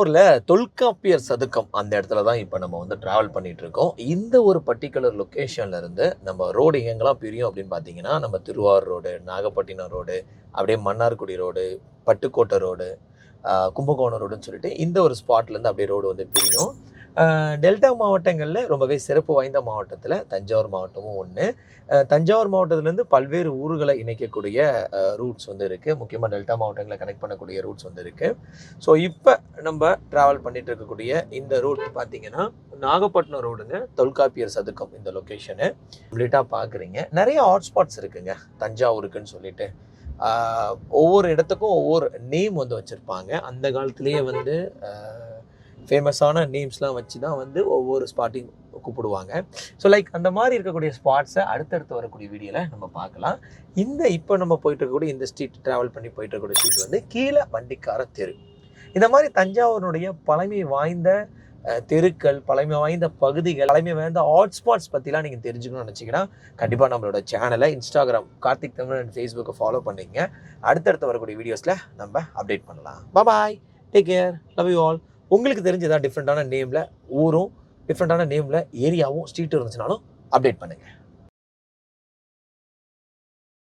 தஞ்சாவூர்ல தொல்காப்பியர் சதுக்கம் அந்த இடத்துல தான் இப்போ நம்ம வந்து ட்ராவல் பண்ணிகிட்டு இருக்கோம் இந்த ஒரு பர்டிகுலர் லொக்கேஷன்லேருந்து நம்ம ரோடு எங்கெல்லாம் பிரியும் அப்படின்னு பார்த்தீங்கன்னா நம்ம திருவாரூர் ரோடு நாகப்பட்டினம் ரோடு அப்படியே மன்னார்குடி ரோடு பட்டுக்கோட்டை ரோடு கும்பகோணம் ரோடுன்னு சொல்லிட்டு இந்த ஒரு ஸ்பாட்லேருந்து அப்படியே ரோடு வந்து பிரியும். டெல்டா மாவட்டங்களில் ரொம்பவே சிறப்பு வாய்ந்த மாவட்டத்தில் தஞ்சாவூர் மாவட்டமும் ஒன்று தஞ்சாவூர் மாவட்டத்திலேருந்து பல்வேறு ஊர்களை இணைக்கக்கூடிய ரூட்ஸ் வந்து இருக்குது முக்கியமாக டெல்டா மாவட்டங்களை கனெக்ட் பண்ணக்கூடிய ரூட்ஸ் வந்து இருக்குது ஸோ இப்போ நம்ம ட்ராவல் பண்ணிட்டு இருக்கக்கூடிய இந்த ரூட் பார்த்தீங்கன்னா நாகப்பட்டினம் ரோடுங்க தொல்காப்பியர் சதுக்கம் இந்த லொக்கேஷனு கம்ப்ளீட்டாக பார்க்குறீங்க நிறைய ஹாட்ஸ்பாட்ஸ் இருக்குங்க தஞ்சாவூருக்குன்னு சொல்லிட்டு. ஒவ்வொரு இடத்துக்கும் ஒவ்வொரு நேம் வந்து வச்சுருப்பாங்க. அந்த காலத்துலேயே வந்து ஃபேமஸான நேம்ஸ்லாம் வச்சு தான் வந்து ஒவ்வொரு ஸ்பாட்டையும் கூப்பிடுவாங்க. ஸோ லைக் அந்த மாதிரி இருக்கக்கூடிய ஸ்பாட்ஸை அடுத்தடுத்து வரக்கூடிய வீடியோவில் நம்ம பார்க்கலாம். இந்த இப்போ நம்ம போயிட்டு இருக்கக்கூடிய இந்த ஸ்ட்ரீட் ட்ராவல் பண்ணி போயிட்டு இருக்கக்கூடிய ஸ்ட்ரீட் வந்து கீழே வண்டிக்கார தெரு. இந்த மாதிரி தஞ்சாவூருடைய பழமை வாய்ந்த தெருக்கள் பழமை வாய்ந்த பகுதிகள் பழமை வாய்ந்த ஹாட்ஸ்பாட்ஸ் பற்றிலாம் நீங்கள் தெரிஞ்சுக்கணும்னு நினச்சிங்கன்னா கண்டிப்பாக நம்மளோட சேனலை இன்ஸ்டாகிராம் கார்த்திக் தமிழ் அண்ட் ஃபேஸ்புக்கை ஃபாலோ பண்ணிங்க அடுத்தடுத்து வரக்கூடிய வீடியோஸில் நம்ம அப்டேட் பண்ணலாம். Bye take care love you all உங்களுக்கு தெரிஞ்ச ஏதாவது டிஃப்ரெண்ட்டான நேமில் ஊரும் டிஃப்ரெண்ட்டான நேமில் ஏரியாவும் ஸ்ட்ரீட்டும் இருந்துச்சுனாலும் அப்டேட் பண்ணுங்கள்